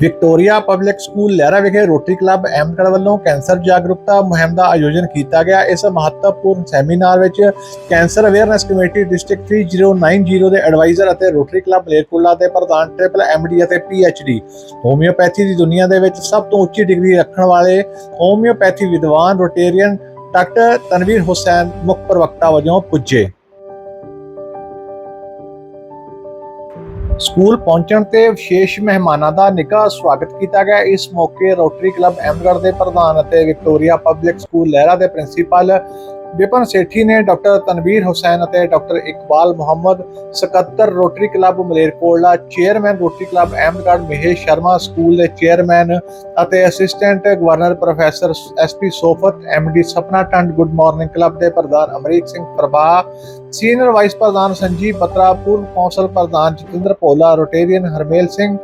Victoria public school Lehra ਵਿਖੇ Rotary club Ahmedgarh ਵੱਲੋਂ cancer ਜਾਗਰੂਕਤਾ ਮੁਹਿੰਮ ਦਾ ਆਯੋਜਨ ਕੀਤਾ ਗਿਆ। ਇਸ ਮਹੱਤਵਪੂਰਨ ਸੈਮੀਨਾਰ ਵਿੱਚ ਕੈਂਸਰ ਅਵੇਅਰਨੈਸ ਕਮੇਟੀ ਡਿਸਟ੍ਰਿਕਟ 3090 ਦੇ ਐਡਵਾਈਜ਼ਰ ਅਤੇ ਰੋਟਰੀ ਕਲੱਬ ਮਲੇਰਕੋਟਲਾ ਦੇ ਪ੍ਰਧਾਨ ਟ੍ਰਿਪਲ ਐਮਡੀ ਅਤੇ ਪੀਐਚਡੀ ਹੋਮਿਓਪੈਥੀ ਦੀ ਦੁਨੀਆ ਦੇ ਵਿੱਚ ਸਭ ਤੋਂ ਉੱਚੀ ਡਿਗਰੀ ਰੱਖਣ ਵਾਲੇ ਹੋਮਿਓਪੈਥੀ ਵਿਦਵਾਨ ਰੋਟੇਰੀਅਨ ਡਾਕਟਰ ਤਨਵੀਰ ਹੁਸੈਨ ਮੁੱਖ ਪ੍ਰਵਕਤਾ ਵਜੋਂ ਪੁੱਜੇ। ਸਕੂਲ ਪਹੁੰਚਣ ਤੇ ਵਿਸ਼ੇਸ਼ ਮਹਿਮਾਨਾਂ ਦਾ ਨਿੱਘਾ ਸਵਾਗਤ ਕੀਤਾ ਗਿਆ। ਇਸ ਮੌਕੇ ਰੋਟਰੀ ਕਲੱਬ ਅਹਿਮਦਗੜ੍ਹ ਦੇ ਪ੍ਰਧਾਨ ਅਤੇ ਵਿਕਟੋਰੀਆ ਪਬਲਿਕ ਸਕੂਲ ਲਹਿਰਾ ਦੇ ਪ੍ਰਿੰਸੀਪਲ ਵਿਪਨ ਸੇਠੀ ਨੇ ਡਾਕਟਰ ਤਨਵੀਰ ਹੁਸੈਨ ਅਤੇ ਡਾਕਟਰ ਇਕਬਾਲ ਮੁਹੰਮਦ ਸਕੱਤਰ rotary club Malerkotla, chairman rotary club Ahmedgarh, Mahesh Sharma school ਦੇ ਚੇਅਰਮੈਨ ਅਤੇ assistant governor professor SP Sofat MD Sapna Tand, good morning club ਦੇ ਪ੍ਰਧਾਨ ਅਮਰੀਕ ਸਿੰਘ ਪ੍ਰਭਾ, ਸੀਨੀਅਰ ਵਾਈਸ ਪ੍ਰਧਾਨ ਸੰਜੀਵ ਬਤਰਾ ਪੂਰਵ ਕੌਂਸਲ ਪ੍ਰਧਾਨ ਜਤਿੰਦਰ ਭੋਲਾ, ਰੋਟੇਰੀਅਨ ਹਰਮੇਲ ਸਿੰਘ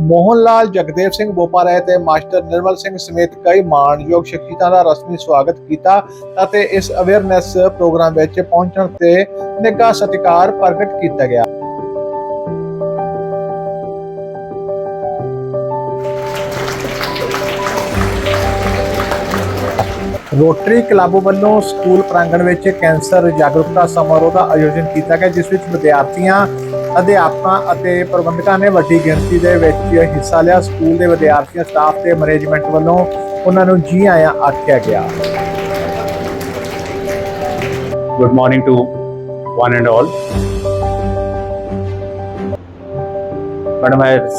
ਮੋਹਨ ਲਾਲ ਜਗਦੇਵ ਸਿੰਘ ਬੋਪਾਰਾਏ ਤੇ ਮਾਸਟਰ ਨਿਰਮਲ ਸਿੰਘ ਸਮੇਤ ਕਈ ਮਾਣਯੋਗ ਸ਼ਖਸੀਅਤਾਂ ਦਾ ਰਸਮੀ ਸਵਾਗਤ ਕੀਤਾ ਅਤੇ ਇਸ ਅਵੇਅਰਨੈਸ ਪ੍ਰੋਗਰਾਮ ਵਿੱਚ ਪਹੁੰਚਣ ਤੇ ਨਿੱਘਾ ਸਤਿਕਾਰ ਪ੍ਰਗਟ ਕੀਤਾ ਗਿਆ। ਰੋਟਰੀ ਕਲੱਬ ਵੱਲੋਂ ਸਕੂਲ ਪ੍ਰਾਂਗਣ ਵਿੱਚ ਕੈਂਸਰ ਜਾਗਰੂਕਤਾ ਸਮਾਰੋਹ ਦਾ ਆਯੋਜਨ ਕੀਤਾ ਗਿਆ, ਜਿਸ ਵਿੱਚ ਵਿਦਿਆਰਥੀਆਂ, ਅਧਿਆਪਕਾਂ ਅਤੇ ਪ੍ਰਬੰਧਕਾਂ ਨੇ ਵੱਡੀ ਗਿਣਤੀ ਦੇ ਵਿੱਚ ਹਿੱਸਾ ਲਿਆ। ਸਕੂਲ ਦੇ ਵਿਦਿਆਰਥੀਆਂ, ਸਟਾਫ ਤੇ ਮੈਨੇਜਮੈਂਟ ਵੱਲੋਂ ਉਹਨਾਂ ਨੂੰ ਜੀ ਆਇਆਂ ਆਖਿਆ ਗਿਆ। Good morning to one and all. Madam has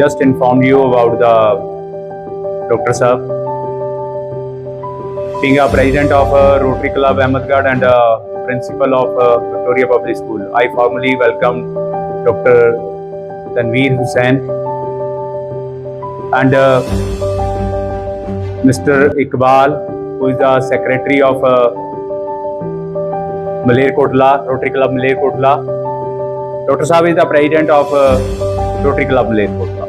just informed you about the Dr. Saab being a president of uh, Rotary Club Ahmedgarh and a principal of uh, Victoria Public School. I formally welcome Dr. Tanveer Hussain and uh, Mr. Iqbal, who is the secretary of uh, Malerkotla Rotary club Malerkotla. Doctor साहब is the president of Rotary club Malerkotla.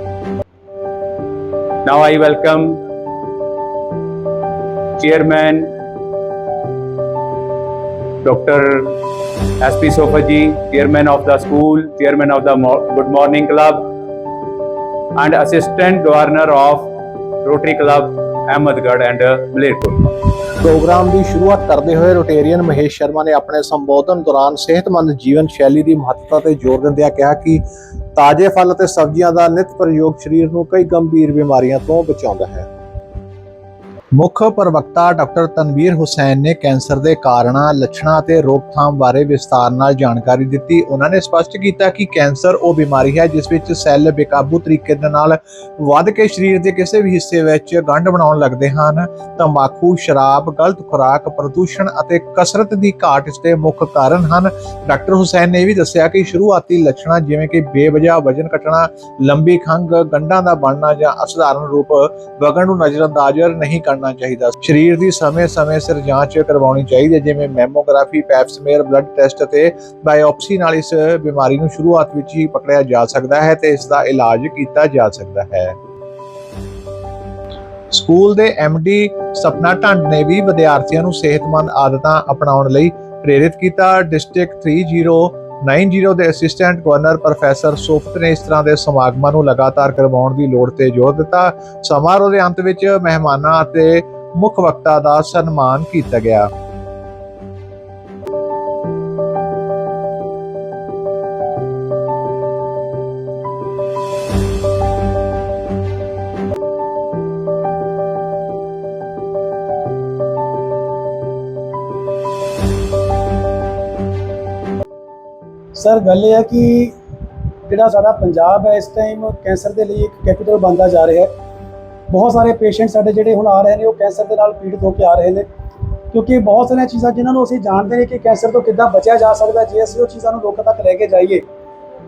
Now I welcome chairman doctor S P Sofat ji chairman of the school chairman of the good morning club and assistant governor of Rotary club Ahmedgarh and uh, programme ਦੀ ਸ਼ੁਰੂਆਤ ਕਰਦੇ ਹੋਏ Rotarian Mahesh Sharma ਨੇ ਆਪਣੇ ਸੰਬੋਧਨ ਦੌਰਾਨ ਸਿਹਤਮੰਦ ਜੀਵਨ ਸ਼ੈਲੀ ਦੀ ਮਹੱਤਤਾ ਤੇ ਜ਼ੋਰ ਦਿੰਦਿਆਂ ਕਿਹਾ ਕਿ ਤਾਜ਼ੇ ਫਲ ਅਤੇ ਸਬਜ਼ੀਆਂ ਦਾ ਨਿਤ ਪ੍ਰਯੋਗ ਸਰੀਰ ਨੂੰ ਕਈ ਗੰਭੀਰ ਬਿਮਾਰੀਆਂ ਤੋਂ ਬਚਾਉਂਦਾ ਹੈ। ਮੁੱਖ ਪ੍ਰਵਕਤਾ ਡਾਕਟਰ ਤਨਵੀਰ ਹੁਸੈਨ ਨੇ ਕੈਂਸਰ ਦੇ ਕਾਰਨਾਂ, ਲੱਛਣਾਂ ਅਤੇ ਰੋਕਥਾਮ ਬਾਰੇ ਵਿਸਤਾਰ ਨਾਲ ਜਾਣਕਾਰੀ ਦਿੱਤੀ। ਉਹਨਾਂ ਨੇ ਸਪਸ਼ਟ ਕੀਤਾ ਕਿ ਕੈਂਸਰ ਉਹ ਬਿਮਾਰੀ ਹੈ ਜਿਸ ਵਿੱਚ ਸੈੱਲ ਬੇਕਾਬੂ ਤਰੀਕੇ ਦੇ ਨਾਲ ਵੱਧ ਕੇ ਸਰੀਰ ਦੇ ਕਿਸੇ ਵੀ ਹਿੱਸੇ ਵਿੱਚ ਗੰਢ ਬਣਾਉਣ ਲੱਗਦੇ ਹਨ। ਤੰਬਾਕੂ, ਸ਼ਰਾਬ, ਗਲਤ ਖੁਰਾਕ, ਪ੍ਰਦੂਸ਼ਣ ਅਤੇ ਕਸਰਤ ਦੀ ਘਾਟ ਇਸ ਦੇ ਮੁੱਖ ਕਾਰਨ ਹਨ। ਡਾਕਟਰ ਹੁਸੈਨ ਨੇ ਇਹ ਵੀ ਦੱਸਿਆ ਕਿ ਸ਼ੁਰੂਆਤੀ ਲੱਛਣਾਂ ਜਿਵੇਂ ਕਿ ਬੇਵਜ੍ਹਾ ਵਜਨ ਘਟਣਾ, ਲੰਬੀ ਖੰਘ, ਗੰਢਾਂ ਦਾ ਬਣਨਾ ਜਾਂ ਅਸਧਾਰਨ ਰੂਪ ਵਗਣ ਨੂੰ ਨਜ਼ਰਅੰਦਾਜ਼ ਨਹੀਂ ਕਰਨਾ ਚਾਹੀਦਾ। ਸਰੀਰ ਦੀ ਸਮੇਂ-ਸਮੇਂ ਸਿਰ ਜਾਂਚ ਕਰਵਾਉਣੀ ਚਾਹੀਦੀ ਹੈ, ਜਿਵੇਂ mammography pap smear blood test ਅਤੇ ਬਾਇਓਪਸੀ ਨਾਲ ਇਸ ਬਿਮਾਰੀ ਨੂੰ ਸ਼ੁਰੂਆਤ ਵਿੱਚ ਹੀ ਪਕੜਿਆ ਜਾ ਸਕਦਾ ਹੈ ਤੇ ਇਸ ਦਾ ਇਲਾਜ ਕੀਤਾ ਜਾ ਸਕਦਾ ਹੈ। ਸਕੂਲ ਦੇ ਡੀ ਸਪਨਾ ਢੰਡ ਨੇ ਵੀ ਵਿਦਿਆਰਥੀਆਂ ਨੂੰ ਸਿਹਤਮੰਦ ਆਦਤਾਂ ਅਪਣਾਉਣ ਲਈ ਪ੍ਰੇਰਿਤ ਕੀਤਾ। ਡਿਸਟ੍ਰਿਕਟ 3090 ਦੇ ਅਸਿਸਟੈਂਟ ਗਵਰਨਰ ਪ੍ਰੋਫੈਸਰ ਸੋਫਤ ਨੇ ਇਸ ਤਰ੍ਹਾਂ ਦੇ ਸਮਾਗਮਾਂ ਨੂੰ ਲਗਾਤਾਰ ਕਰਵਾਉਣ ਦੀ ਲੋੜ ਤੇ ਜ਼ੋਰ ਦਿੱਤਾ। ਸਮਾਰੋਹ ਦੇ ਅੰਤ ਵਿੱਚ ਮਹਿਮਾਨਾਂ ਅਤੇ ਮੁੱਖ ਵਕਤਾ ਦਾ ਸਨਮਾਨ ਕੀਤਾ ਗਿਆ। ਸਰ, ਗੱਲ ਇਹ ਹੈ ਕਿ ਜਿਹੜਾ ਸਾਡਾ ਪੰਜਾਬ ਹੈ, ਇਸ ਟਾਈਮ ਕੈਂਸਰ ਦੇ ਲਈ ਇੱਕ ਕੈਪੀਟਲ ਬਣਦਾ ਜਾ ਰਿਹਾ ਹੈ। ਬਹੁਤ ਸਾਰੇ ਪੇਸ਼ੈਂਟ ਸਾਡੇ ਜਿਹੜੇ ਹੁਣ ਆ ਰਹੇ ਨੇ, ਉਹ ਕੈਂਸਰ ਦੇ ਨਾਲ ਪੀੜਤ ਹੋ ਕੇ ਆ ਰਹੇ ਨੇ। ਕਿਉਂਕਿ ਬਹੁਤ ਸਾਰੀਆਂ ਚੀਜ਼ਾਂ ਜਿਨ੍ਹਾਂ ਨੂੰ ਅਸੀਂ ਜਾਣਦੇ ਨੇ ਕਿ ਕੈਂਸਰ ਤੋਂ ਕਿੱਦਾਂ ਬਚਿਆ ਜਾ ਸਕਦਾ, ਜੇ ਅਸੀਂ ਉਹ ਚੀਜ਼ਾਂ ਨੂੰ ਲੋਕਾਂ ਤੱਕ ਲੈ ਕੇ ਜਾਈਏ,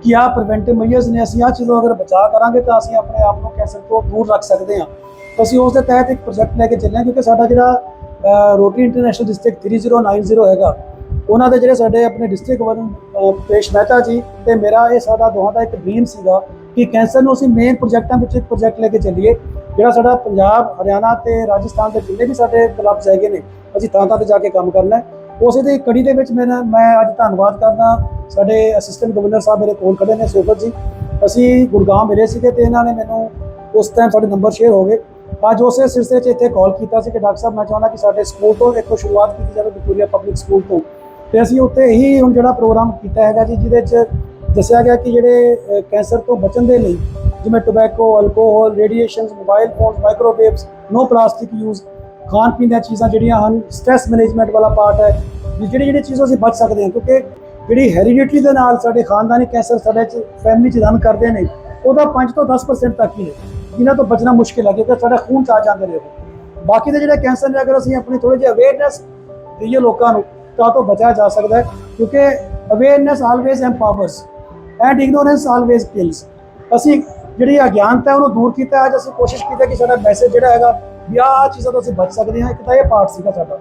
ਕਿ ਆਹ ਪ੍ਰੀਵੈਂਟਿਵ ਮੈਜਰਸ ਨੇ, ਅਸੀਂ ਆਹ ਚੀਜ਼ਾਂ ਅਗਰ ਬਚਾ ਕਰਾਂਗੇ, ਤਾਂ ਅਸੀਂ ਆਪਣੇ ਆਪ ਨੂੰ ਕੈਂਸਰ ਤੋਂ ਦੂਰ ਰੱਖ ਸਕਦੇ ਹਾਂ। ਅਸੀਂ ਉਸ ਦੇ ਤਹਿਤ ਇੱਕ ਪ੍ਰੋਜੈਕਟ ਲੈ ਕੇ ਚੱਲੇ ਹਾਂ, ਕਿਉਂਕਿ ਸਾਡਾ ਜਿਹੜਾ ਰੋਟਰੀ ਇੰਟਰਨੈਸ਼ਨਲ ਡਿਸਟ੍ਰਿਕਟ 3090 ਹੈਗਾ ਉਹਨਾਂ ਦੇ ਜਿਹੜੇ ਸਾਡੇ ਆਪਣੇ ਡਿਸਟ੍ਰਿਕਟ ਵਨ ਪੇਸ਼ ਮਹਿਤਾ ਜੀ ਤੇ ਮੇਰਾ ਇਹ ਸਾਡਾ ਦੋਹਾਂ ਦਾ ਇੱਕ ਡ੍ਰੀਮ ਸੀਗਾ ਕਿ ਕੈਂਸਰ ਨੂੰ ਅਸੀਂ ਮੇਨ ਪ੍ਰੋਜੈਕਟਾਂ ਵਿੱਚ ਇੱਕ ਪ੍ਰੋਜੈਕਟ ਲੈ ਕੇ ਚੱਲੀਏ, ਜਿਹੜਾ ਸਾਡਾ ਪੰਜਾਬ, ਹਰਿਆਣਾ ਤੇ ਰਾਜਸਥਾਨ ਦੇ ਜਿੰਨੇ ਵੀ ਸਾਡੇ ਕਲੱਬਸ ਹੈਗੇ ਨੇ, ਅਸੀਂ ਥਾਂ ਥਾਂ ਤੇ ਜਾ ਕੇ ਕੰਮ ਕਰਨਾ ਹੈ। ਉਸੇ ਦੀ ਕੜੀ ਦੇ ਵਿੱਚ ਮੇਰਾ ਮੈਂ ਅੱਜ ਧੰਨਵਾਦ ਕਰਦਾ ਸਾਡੇ ਅਸਿਸਟੈਂਟ ਗਵਰਨਰ ਸਾਹਿਬ ਮੇਰੇ ਕੋਲ ਖੜੇ ਨੇ ਸੋਫਤ ਜੀ। ਅਸੀਂ ਗੁਰਗਾਮ ਮਿਲੇ ਸੀਗੇ ਤੇ ਇਹਨਾਂ ਨੇ ਮੈਨੂੰ ਉਸ ਟਾਈਮ ਸਾਡੇ ਨੰਬਰ ਸ਼ੇਅਰ ਹੋ ਗਏ। ਅੱਜ ਉਸੇ ਸਿਲਸਿਲੇ 'ਚ ਇੱਥੇ ਕਾਲ ਕੀਤਾ ਸੀ ਕਿ ਡਾਕਟਰ ਸਾਹਿਬ, ਮੈਂ ਚਾਹੁੰਦਾ ਕਿ ਸਾਡੇ ਸਕੂਲ ਤੋਂ ਇੱਥੋਂ ਸ਼ੁਰੂਆਤ ਕੀਤੀ ਜਾਵੇ, ਵਿਕਟੋਰੀਆ ਪਬਲਿਕ ਸਕੂਲ ਤੋਂ। ਤੇ ਅਸੀਂ ਉੱਥੇ ਹੀ ਹੁਣ ਜਿਹੜਾ ਪ੍ਰੋਗਰਾਮ ਕੀਤਾ ਹੈਗਾ ਜੀ, ਜਿਹਦੇ 'ਚ ਦੱਸਿਆ ਗਿਆ ਕਿ ਜਿਹੜੇ ਕੈਂਸਰ ਤੋਂ ਬਚਣ ਦੇ ਲਈ ਜਿਵੇਂ tobacco alcohol radiations mobile phones microwaves no plastic use ਖਾਣ ਪੀਣ ਦੀਆਂ ਚੀਜ਼ਾਂ ਜਿਹੜੀਆਂ ਹਨ ਸਟ੍ਰੈਸ ਮੈਨੇਜਮੈਂਟ ਵਾਲਾ ਪਾਰਟ ਹੈ, ਵੀ ਜਿਹੜੀ ਜਿਹੜੀ ਚੀਜ਼ਾਂ ਅਸੀਂ ਬਚ ਸਕਦੇ ਹਾਂ, ਕਿਉਂਕਿ ਜਿਹੜੀ ਹੈਰੀਡਿਟੀ ਦੇ ਨਾਲ ਸਾਡੇ ਖਾਨਦਾਨੀ ਕੈਂਸਰ ਸਾਡੇ ਚ ਫੈਮਿਲੀ ਚ ਰਨ ਕਰਦੇ ਨੇ, ਉਹਦਾ 5 ਤੋਂ 10% ਤੱਕ ਹੀ ਹੈ। ਜਿਨ੍ਹਾਂ ਤੋਂ ਬਚਣਾ ਮੁਸ਼ਕਿਲ ਹੈ ਕਿਉਂਕਿ ਸਾਡਾ ਖੂਨ ਚ ਆ ਜਾਂਦੇ ਨੇ ਬਾਕੀ ਦੇ ਜਿਹੜੇ ਕੈਂਸਰ ਨੇ, ਅਗਰ ਅਸੀਂ ਆਪਣੀ ਥੋੜੀ ਜਿਹੀ ਅਵੇਅਰਨੈਸ ਦਈਏ ਲੋਕਾਂ ਨੂੰ ਤਾਂ ਉਹ ਤੋਂ ਬਚਿਆ ਜਾ ਸਕਦਾ ਹੈ, ਕਿਉਂਕਿ awareness always empowers and ignorance always kills ਅਸੀਂ ਜਿਹੜੀ ਅਗਿਆਨਤਾ ਉਹਨੂੰ ਦੂਰ ਕੀਤਾ ਅੱਜ ਅਸੀਂ ਕੋਸ਼ਿਸ਼ ਕੀਤੀ ਕਿ ਸਾਡਾ ਮੈਸੇਜ ਜਿਹੜਾ ਹੈਗਾ, ਵੀ ਆਹ ਚੀਜ਼ਾਂ ਤੋਂ ਅਸੀਂ ਬਚ ਸਕਦੇ ਹਾਂ, ਇੱਕ ਤਾਂ ਇਹ ਪਾਰਟ ਸੀਗਾ ਸਾਡਾ।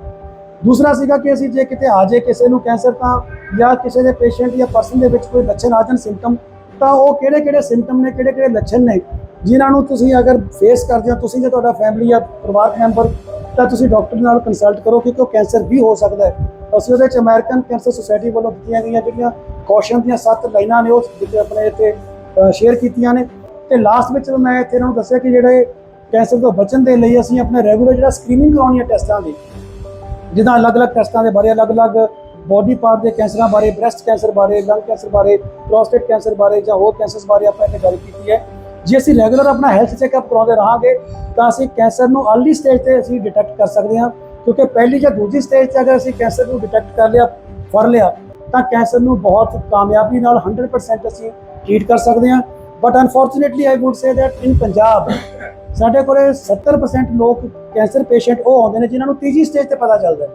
ਦੂਸਰਾ ਸੀਗਾ ਕਿ ਅਸੀਂ ਜੇ ਕਿਤੇ ਆ ਜੇ ਕਿਸੇ ਨੂੰ ਕੈਂਸਰ ਤਾਂ ਜਾਂ ਕਿਸੇ ਦੇ ਪੇਸ਼ੈਂਟ ਜਾਂ ਪਰਸਨ ਦੇ ਵਿੱਚ ਕੋਈ ਲੱਛਣ ਆ ਜਾਣ ਸਿੰਪਟਮ ਤਾਂ ਉਹ ਕਿਹੜੇ ਕਿਹੜੇ ਸਿੰਪਟਮ ਨੇ ਕਿਹੜੇ ਕਿਹੜੇ ਲੱਛਣ ਨੇ, ਜਿਨ੍ਹਾਂ ਨੂੰ ਤੁਸੀਂ ਅਗਰ ਫੇਸ ਕਰਦੇ ਹੋ, ਤੁਸੀਂ ਜਾਂ ਤੁਹਾਡਾ ਫੈਮਿਲੀ ਜਾਂ ਪਰਿਵਾਰਕ ਮੈਂਬਰ ਤਾਂ ਤੁਸੀਂ ਡਾਕਟਰ ਨਾਲ ਕੰਸਲਟ ਕਰੋ, ਕਿਉਂਕਿ ਉਹ ਕੈਂਸਰ ਵੀ ਹੋ ਸਕਦਾ ਹੈ। ਅਸੀਂ ਉਹਦੇ ਚ ਅਮਰੀਕਨ ਕੈਂਸਰ ਸੁਸਾਇਟੀ ਵੱਲੋਂ ਦਿੱਤੀਆਂ ਗਈਆਂ ਜਿਹੜੀਆਂ ਕੌਸ਼ਨ ਦੀਆਂ ਸੱਤ ਲਾਈਨਾਂ ਨੇ ਉਹ ਵਿੱਚ ਆਪਣੇ ਇੱਥੇ ਸ਼ੇਅਰ ਕੀਤੀਆਂ ਨੇ। ਤੇ ਲਾਸਟ ਵਿੱਚ ਮੈਂ ਇੱਥੇ ਇਹਨਾਂ ਨੂੰ ਦੱਸਿਆ ਕਿ ਜਿਹੜੇ ਕੈਂਸਰ ਤੋਂ ਬਚਣ ਦੇ ਲਈ ਅਸੀਂ ਆਪਣਾ ਰੈਗੂਲਰ ਜਿਹੜਾ ਸਕਰੀਨਿੰਗ ਕਰਾਉਣੀ ਹੈ ਟੈਸਟਾਂ ਦੀ। ਜਿੱਦਾਂ ਅਲੱਗ-ਅਲੱਗ ਟੈਸਟਾਂ ਦੇ ਬਾਰੇ, ਅਲੱਗ-ਅਲੱਗ ਬੋਡੀ ਪਾਰਟ ਦੇ ਕੈਂਸਰਾਂ ਬਾਰੇ ਬ੍ਰੈਸਟ ਕੈਂਸਰ ਬਾਰੇ ਲੰਗ ਕੈਂਸਰ ਬਾਰੇ ਪ੍ਰੋਸਟੇਟ ਕੈਂਸਰ ਬਾਰੇ ਜਾਂ ਹੋਰ ਕੈਂਸਰਸ ਬਾਰੇ ਆਪਾਂ ਇੱਥੇ ਗੱਲ ਕੀਤੀ ਹੈ। ਜੇ ਅਸੀਂ ਰੈਗੂਲਰ ਆਪਣਾ ਹੈਲਥ ਚੈੱਕਅਪ ਕਰਾਉਂਦੇ ਰਹਾਂਗੇ, ਤਾਂ ਅਸੀਂ ਕੈਂਸਰ ਨੂੰ ਅਰਲੀ ਸਟੇਜ ਤੇ ਅਸੀਂ ਡਿਟੈਕਟ ਕਰ ਸਕਦੇ ਹਾਂ। ਕਿਉਂਕਿ ਪਹਿਲੀ ਜਾਂ ਦੂਜੀ ਸਟੇਜ ਤੇ ਅਗਰ ਅਸੀਂ ਕੈਂਸਰ ਨੂੰ ਡਿਟੈਕਟ ਕਰ ਲਿਆ, ਫੜ ਲਿਆ, ਤਾਂ ਕੈਂਸਰ ਨੂੰ ਬਹੁਤ ਕਾਮਯਾਬੀ ਨਾਲ 100% ਅਸੀਂ ਟ੍ਰੀਟ ਕਰ ਸਕਦੇ ਹਾਂ। But unfortunately I would say that in Punjab ਸਾਡੇ ਕੋਲੇ 70% ਲੋਕ ਕੈਂਸਰ ਪੇਸ਼ੈਂਟ ਉਹ ਆਉਂਦੇ ਨੇ ਜਿਨ੍ਹਾਂ ਨੂੰ ਤੀਜੀ ਸਟੇਜ ਤੇ ਪਤਾ ਚੱਲਦਾ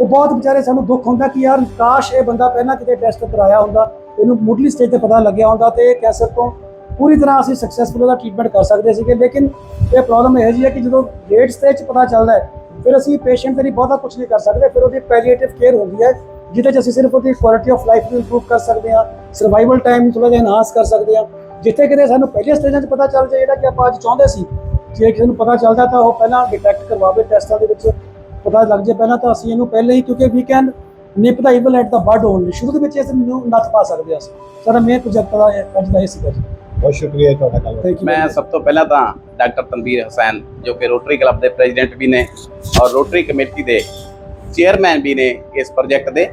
ਉਹ ਬਹੁਤ ਵਿਚਾਰੇ ਸਾਨੂੰ ਦੁੱਖ ਹੁੰਦਾ ਕਿ ਯਾਰ ਕਾਸ਼ ਇਹ ਬੰਦਾ ਪਹਿਲਾਂ ਕਿਤੇ ਟੈਸਟ ਕਰਾਇਆ ਹੁੰਦਾ, ਇਹਨੂੰ ਮੁੱਢਲੀ ਸਟੇਜ ਤੇ ਪਤਾ ਲੱਗਿਆ ਹੁੰਦਾ ਤੇ ਇਹ ਕੈਂਸਰ ਤੋਂ ਪੂਰੀ ਤਰ੍ਹਾਂ ਅਸੀਂ ਸਕਸੈਸਫੁਲ ਉਹਦਾ ਟ੍ਰੀਟਮੈਂਟ ਕਰ ਸਕਦੇ ਸੀਗੇ। ਲੇਕਿਨ ਇਹ ਪ੍ਰੋਬਲਮ ਇਹ ਜੀ ਹੈ ਕਿ ਜਦੋਂ ਲੇਟ ਸਟੇਜ 'ਚ ਪਤਾ ਚੱਲਦਾ ਹੈ ਫਿਰ ਅਸੀਂ ਪੇਸ਼ੈਂਟ ਦੇ ਲਈ ਬਹੁਤਾ ਕੁਝ ਨਹੀਂ ਕਰ ਸਕਦੇ, ਫਿਰ ਉਹਦੀ ਪੈਲੀਏਟਿਵ ਕੇਅਰ ਹੁੰਦੀ ਹੈ, ਜਿਹਦੇ 'ਚ ਅਸੀਂ ਸਿਰਫ ਉਹਦੀ ਕੁਆਲਿਟੀ ਆਫ ਲਾਈਫ ਨੂੰ ਇੰਪਰੂਵ ਕਰ ਸਕਦੇ ਹਾਂ ਸਰਵਾਈਵਲ ਟਾਈਮ ਥੋੜਾ ਜਿਹਾ ਇਨਹਾਂਸ ਕਰ ਸਕਦੇ ਹਾਂ। ਜਿੱਥੇ ਕਿਤੇ ਸਾਨੂੰ ਪਹਿਲੇ ਸਟੇਜਾਂ 'ਚ ਪਤਾ ਚੱਲ ਜਾਏ ਜਿਹੜਾ ਕਿ ਆਪਾਂ ਅੱਜ ਚਾਹੁੰਦੇ ਸੀ, ਜੇ ਕਿਸੇ ਨੂੰ ਪਤਾ ਚੱਲਦਾ ਤਾਂ ਉਹ ਪਹਿਲਾਂ ਡਿਟੈਕਟ ਕਰਵਾਵੇ ਟੈਸਟਾਂ ਦੇ ਵਿੱਚ, ਪਤਾ ਲੱਗ ਜੇ ਪਹਿਲਾਂ ਤਾਂ ਅਸੀਂ ਇਹਨੂੰ ਪਹਿਲੇ ਹੀ, ਕਿਉਂਕਿ we can nip the evil at the bird only ਸ਼ੁਰੂ ਦੇ ਵਿੱਚ ਇਸ ਨੂੰ ਨੱਥ ਪਾ ਸਕਦੇ ਹਾਂ ਅਸੀਂ। ਸਾਡਾ ਮੇਨ ਪ੍ਰੋਜੈਕਟ ਦਾ ਅੱਜ ਦਾ ਇਹ ਸੀਗਾ ਜੀ। ਬਹੁਤ ਸ਼ੁਕਰੀਆ ਤੁਹਾਡਾ ਯੂ ਮੈਂ ਸਭ ਤੋਂ ਪਹਿਲਾਂ ਤਾਂ ਡਾਕਟਰ ਤਨਵੀਰ ਹਸੈਨ ਜੋ ਕਿ ਰੋਟਰੀ ਕਲੱਬ ਦੇ ਪ੍ਰੈਜ਼ੀਡੈਂਟ ਵੀ ਨੇ ਔਰ ਰੋਟਰੀ ਕਮੇਟੀ ਦੇ ਚੇਅਰਮੈਨ ਵੀ ਨੇ ਇਸ ਪ੍ਰੋਜੈਕਟ ਦੇ।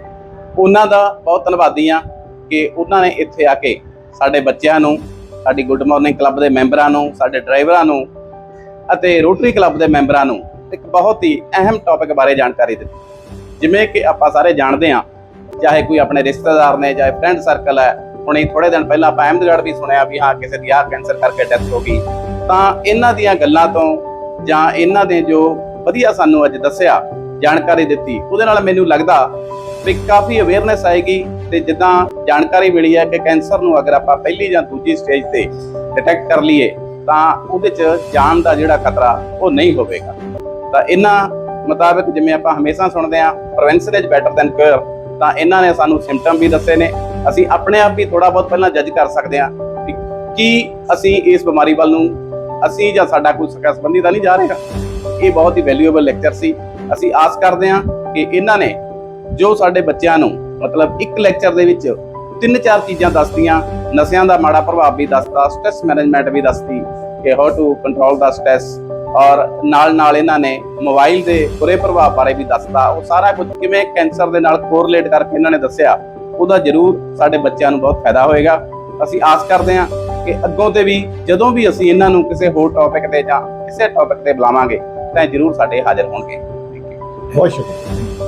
ਉਹਨਾਂ ਦਾ ਬਹੁਤ ਧੰਨਵਾਦੀ ਆ ਕਿ ਉਹਨਾਂ ਨੇ ਇੱਥੇ ਆ ਕੇ ਸਾਡੇ ਬੱਚਿਆਂ ਨੂੰ ਸਾਡੀ ਗੁੱਡ ਮਾਰਨਿੰਗ ਕਲੱਬ ਦੇ ਮੈਂਬਰਾਂ ਨੂੰ ਸਾਡੇ ਡਰਾਈਵਰਾਂ ਨੂੰ ਅਤੇ ਰੋਟਰੀ ਕਲੱਬ ਦੇ ਮੈਂਬਰਾਂ ਨੂੰ ਇੱਕ ਬਹੁਤ ਹੀ ਅਹਿਮ ਟੌਪਿਕ ਬਾਰੇ ਜਾਣਕਾਰੀ ਦਿੱਤੀ। ਜਿਵੇਂ ਕਿ ਆਪਾਂ ਸਾਰੇ ਜਾਣਦੇ ਹਾਂ ਚਾਹੇ ਕੋਈ ਆਪਣੇ ਰਿਸ਼ਤੇਦਾਰ ਨੇ ਚਾਹੇ ਫਰੈਂਡ ਸਰਕਲ ਹੈ ਹੁਣੇ ਥੋੜੇ ਦਿਨ ਪਹਿਲਾਂ ਆਪਾਂ ਅਹਿਮਦਗੜ੍ਹ ਵੀ ਸੁਣਿਆ ਵੀ ਹਾਂ ਕਿਸੇ ਦੀ ਆਹ ਕੈਂਸਰ ਕਰਕੇ ਡੈਥ ਹੋ ਗਈ। ਤਾਂ ਇਹਨਾਂ ਦੀਆਂ ਗੱਲਾਂ ਤੋਂ ਜਾਂ ਇਹਨਾਂ ਦੇ ਜੋ ਵਧੀਆ ਸਾਨੂੰ ਅੱਜ ਦੱਸਿਆ, ਜਾਣਕਾਰੀ ਦਿੱਤੀ, ਉਹਦੇ ਨਾਲ ਮੈਨੂੰ ਲੱਗਦਾ ਵੀ ਕਾਫੀ ਅਵੇਅਰਨੈਸ ਆਏਗੀ ਤੇ ਜਿੱਦਾਂ ਜਾਣਕਾਰੀ ਮਿਲੀ ਹੈ ਕਿ ਕੈਂਸਰ ਨੂੰ ਅਗਰ ਆਪਾਂ ਪਹਿਲੀ ਜਾਂ ਦੂਜੀ ਸਟੇਜ ਤੇ ਡਿਟੈਕਟ ਕਰ ਲਈਏ, ਤਾਂ ਉਹਦੇ 'ਚ ਜਾਨ ਦਾ ਜਿਹੜਾ ਖਤਰਾ ਉਹ ਨਹੀਂ ਹੋਵੇਗਾ। ਤਾਂ ਇਹਨਾਂ ਮੁਤਾਬਕ ਜਿਵੇਂ ਆਪਾਂ ਹਮੇਸ਼ਾ ਸੁਣਦੇ ਆ prevention is better than cure ਤਾਂ ਇਹਨਾਂ ਨੇ ਸਾਨੂੰ ਸਿੰਪਟਮ ਵੀ ਦੱਸੇ ਨੇ ਅਸੀਂ ਆਪਣੇ ਆਪ ਵੀ ਥੋੜਾ ਬਹੁਤ ਪਹਿਲਾਂ ਜੱਜ ਕਰ ਸਕਦੇ ਹਾਂ ਕਿ ਅਸੀਂ ਇਸ ਬਿਮਾਰੀ ਵੱਲ ਨੂੰ, ਅਸੀਂ ਜਾਂ ਸਾਡਾ ਕੋਈ ਸਕੇ ਸੰਬੰਧੀ ਤਾਂ ਨਹੀਂ ਜਾ ਰਿਹਾ। ਇਹ ਬਹੁਤ ਹੀ ਵੈਲਿਊਏਬਲ ਲੈਕਚਰ ਸੀ। ਅਸੀਂ ਆਸ ਕਰਦੇ ਹਾਂ ਕਿ ਇਹਨਾਂ ਨੇ ਜੋ ਸਾਡੇ ਬੱਚਿਆਂ ਨੂੰ, ਮਤਲਬ ਇੱਕ ਲੈਕਚਰ ਦੇ ਵਿੱਚ ਤਿੰਨ ਚਾਰ ਚੀਜ਼ਾਂ ਦੱਸਦੀਆਂ ਨਸ਼ਿਆਂ ਦਾ ਮਾੜਾ ਪ੍ਰਭਾਵ ਵੀ ਦੱਸਦਾ ਸਟ੍ਰੈਸ ਮੈਨੇਜਮੈਂਟ ਵੀ ਦੱਸਦੀ ਕਿ how to control the stress ਔਰ ਨਾਲ ਨਾਲ ਇਹਨਾਂ ਨੇ ਮੋਬਾਈਲ ਦੇ ਬੁਰੇ ਪ੍ਰਭਾਵ ਬਾਰੇ ਵੀ ਦੱਸਦਾ ਉਹ ਸਾਰਾ ਕੁਝ ਕਿਵੇਂ ਕੈਂਸਰ ਦੇ ਨਾਲ ਕੋਰਿਲੇਟ ਕਰਕੇ ਇਹਨਾਂ ਨੇ ਦੱਸਿਆ ਉਹਦਾ ਜ਼ਰੂਰ ਸਾਡੇ ਬੱਚਿਆਂ ਨੂੰ ਬਹੁਤ ਫਾਇਦਾ ਹੋਏਗਾ। ਅਸੀਂ ਆਸ ਕਰਦੇ ਹਾਂ ਕਿ ਅੱਗੋਂ ਤੇ ਵੀ ਜਦੋਂ ਵੀ ਅਸੀਂ ਇਹਨਾਂ ਨੂੰ ਕਿਸੇ ਹੋਰ ਟੌਪਿਕ ਤੇ ਜਾਂ ਕਿਸੇ ਟੌਪਿਕ ਤੇ ਬੁਲਾਵਾਂਗੇ, ਤਾਂ ਜ਼ਰੂਰ ਸਾਡੇ ਹਾਜ਼ਰ ਹੋਣਗੇ। ਬਹੁਤ ਸ਼ੁਕਰੀਆ।